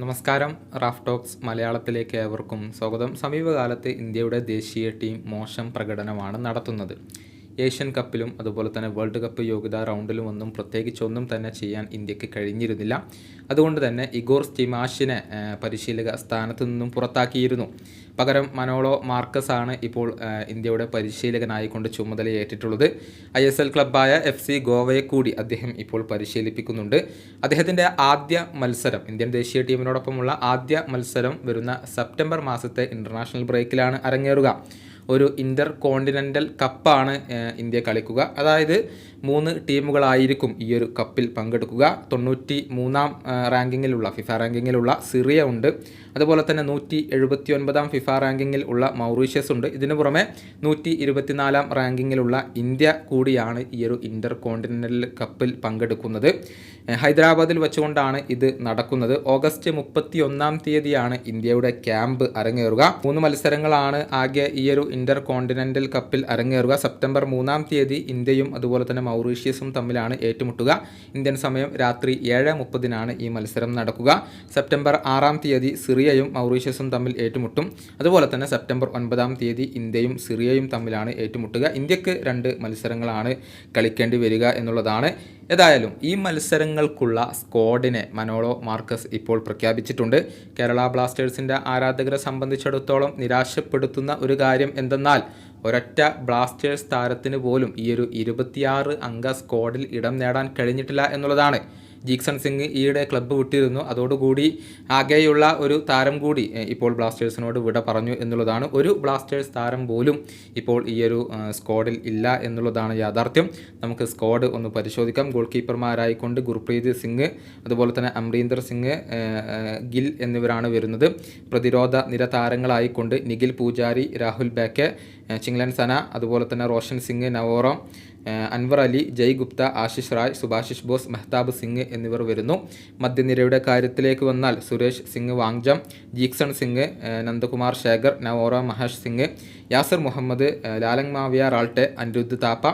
നമസ്കാരം. Raf talks മലയാളത്തിലേക്ക് ഏവർക്കും സ്വാഗതം. സമീപകാലത്ത് ഇന്ത്യയുടെ ദേശീയ ടീം മോശം പ്രകടനമാണ് നടത്തുന്നത്. ഏഷ്യൻ കപ്പിലും അതുപോലെ തന്നെ വേൾഡ് കപ്പ് യോഗ്യതാ റൗണ്ടിലും ഒന്നും പ്രത്യേകിച്ചൊന്നും തന്നെ ചെയ്യാൻ ഇന്ത്യയ്ക്ക് കഴിഞ്ഞിരുന്നില്ല. അതുകൊണ്ട് തന്നെ ഇഗോർ സ്റ്റിമാഷിനെ പരിശീലക സ്ഥാനത്ത് നിന്നും പുറത്താക്കിയിരുന്നു. പകരം മനോളോ മാർക്കസ് ആണ് ഇപ്പോൾ ഇന്ത്യയുടെ പരിശീലകനായിക്കൊണ്ട് ചുമതലയേറ്റിട്ടുള്ളത്. ഐ എസ് എൽ ക്ലബ്ബായ എഫ് സി ഗോവയെ കൂടി അദ്ദേഹം ഇപ്പോൾ പരിശീലിപ്പിക്കുന്നുണ്ട്. അദ്ദേഹത്തിന്റെ ആദ്യ മത്സരം ഇന്ത്യൻ ദേശീയ ടീമിനോടൊപ്പമുള്ള ആദ്യ മത്സരം വരുന്ന സെപ്റ്റംബർ മാസത്തെ ഇന്റർനാഷണൽ ബ്രേക്കിലാണ് അരങ്ങേറുക. ഒരു ഇന്റർ കോണ്ടിനെന്റൽ കപ്പാണ് ഇന്ത്യ കളിക്കുക. അതായത് മൂന്ന് ടീമുകളായിരിക്കും ഈ ഒരു കപ്പിൽ പങ്കെടുക്കുക. തൊണ്ണൂറ്റി മൂന്നാം റാങ്കിങ്ങിലുള്ള ഫിഫ റാങ്കിങ്ങിലുള്ള സിറിയ ഉണ്ട്. അതുപോലെ തന്നെ നൂറ്റി എഴുപത്തി ഒൻപതാം ഫിഫ റാങ്കിങ്ങിൽ ഉള്ള മൗറീഷ്യസ് ഉണ്ട്. ഇതിനു പുറമെ നൂറ്റി ഇരുപത്തിനാലാം റാങ്കിങ്ങിലുള്ള ഇന്ത്യ കൂടിയാണ് ഈ ഒരു ഇന്റർ കോണ്ടിനെന്റൽ കപ്പിൽ പങ്കെടുക്കുന്നത്. ഹൈദരാബാദിൽ വെച്ചുകൊണ്ടാണ് ഇത് നടക്കുന്നത്. ഓഗസ്റ്റ് മുപ്പത്തി ഒന്നാം തീയതിയാണ് ഇന്ത്യയുടെ ക്യാമ്പ് അരങ്ങേറുക. മൂന്ന് മത്സരങ്ങളാണ് ആകെ ഈ ഒരു ഇന്റർ കോണ്ടിനെന്റൽ കപ്പിൽ അരങ്ങേറുക. സെപ്റ്റംബർ മൂന്നാം തീയതി ഇന്ത്യയും അതുപോലെ തന്നെ മൗറീഷ്യസും തമ്മിലാണ് ഏറ്റുമുട്ടുക. ഇന്ത്യൻ സമയം രാത്രി ഏഴ് മുപ്പതിനാണ് ഈ മത്സരം നടക്കുക. സെപ്റ്റംബർ ആറാം തീയതി സിറിയയും മൗറീഷ്യസും തമ്മിൽ ഏറ്റുമുട്ടും. അതുപോലെ തന്നെ സെപ്റ്റംബർ ഒൻപതാം തീയതി ഇന്ത്യയും സിറിയയും തമ്മിലാണ് ഏറ്റുമുട്ടുക. ഇന്ത്യയ്ക്ക് രണ്ട് മത്സരങ്ങളാണ് കളിക്കേണ്ടി വരിക എന്നുള്ളതാണ് ഏതായാലും ഈ മത്സരങ്ങൾക്കുള്ള സ്ക്വാഡിനെ മനോളോ മാർക്കസ് ഇപ്പോൾ പ്രഖ്യാപിച്ചിട്ടുണ്ട്. കേരള ബ്ലാസ്റ്റേഴ്സിന്റെ ആരാധകരെ സംബന്ധിച്ചിടത്തോളം നിരാശപ്പെടുത്തുന്ന ഒരു കാര്യം എന്തെന്നാൽ ഒരൊറ്റ ബ്ലാസ്റ്റേഴ്സ് താരത്തിന് പോലും ഈ ഒരു ഇരുപത്തിയാറ് അംഗ സ്ക്വാഡിൽ ഇടം നേടാൻ കഴിഞ്ഞിട്ടില്ല എന്നുള്ളതാണ്. ജീക്സൺ സിംഗ് ഈയിടെ ക്ലബ്ബ് വിട്ടിരുന്നു. അതോടുകൂടി ആകെയുള്ള ഒരു താരം കൂടി ഇപ്പോൾ ബ്ലാസ്റ്റേഴ്സിനോട് വിട പറഞ്ഞു എന്നുള്ളതാണ്. ഒരു ബ്ലാസ്റ്റേഴ്സ് താരം പോലും ഇപ്പോൾ ഈയൊരു സ്ക്വാഡിൽ ഇല്ല എന്നുള്ളതാണ് യാഥാർത്ഥ്യം. നമുക്ക് സ്ക്വാഡ് ഒന്ന് പരിശോധിക്കാം. ഗോൾ കീപ്പർമാരായിക്കൊണ്ട് ഗുർപ്രീത് സിംഗ് അതുപോലെ തന്നെ അമരീന്ദർ സിംഗ് ഗിൽ എന്നിവരാണ് വരുന്നത്. പ്രതിരോധ നിര താരങ്ങളായിക്കൊണ്ട് നിഖിൽ പൂജാരി രാഹുൽ ബേക്കെ ചിങ്ലൻ സന അതുപോലെ തന്നെ റോഷൻ സിംഗ് നവോറോ അൻവർ അലി ജയ് ഗുപ്ത ആശിഷ് റായ് സുഭാഷിഷ് ബോസ് മെഹ്താബ് സിംഗ് എന്നിവർ വരുന്നു. മധ്യനിരയുടെ കാര്യത്തിലേക്ക് വന്നാൽ സുരേഷ് സിംഗ് വാങ്ജം ജീക്സൺ സിംഗ് നന്ദകുമാർ ശേഖർ നവോറ മഹേഷ് സിംഗ് യാസിർ മുഹമ്മദ് ലാലങ് മാവിയ റാൾട്ടെ അനിരുദ്ധ് താപ്പ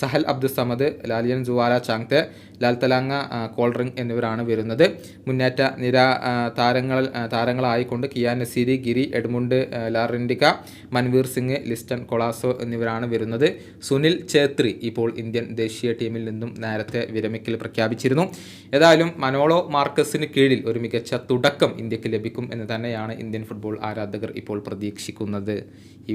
സഹൽ അബ്ദുൽ സമദ് ലാലിയൻ ജുവാല ചാങ്തെ ലാൽ തലാങ്ങ കോൾറിങ് എന്നിവരാണ് വരുന്നത്. മുന്നേറ്റ നിര താരങ്ങൾ താരങ്ങളായിക്കൊണ്ട് കിയാൻ നസീരി ഗിരി എഡ്മുണ്ട് ലാറിൻഡിക മൻവീർ സിംഗ് ലിസ്റ്റൻ കൊളാസോ എന്നിവരാണ് വരുന്നത്. സുനിൽ ഛേത്രി ഇപ്പോൾ ഇന്ത്യൻ ദേശീയ ടീമിൽ നിന്നും നേരത്തെ വിരമിക്കൽ പ്രഖ്യാപിച്ചിരുന്നു. ഏതായാലും മനോളോ മാർക്കസിന് കീഴിൽ ഒരു മികച്ച തുടക്കം ഇന്ത്യയ്ക്ക് ലഭിക്കും എന്ന് തന്നെയാണ് ഇന്ത്യൻ ഫുട്ബോൾ ആരാധകർ ഇപ്പോൾ പ്രതീക്ഷിക്കുന്നത്. ഈ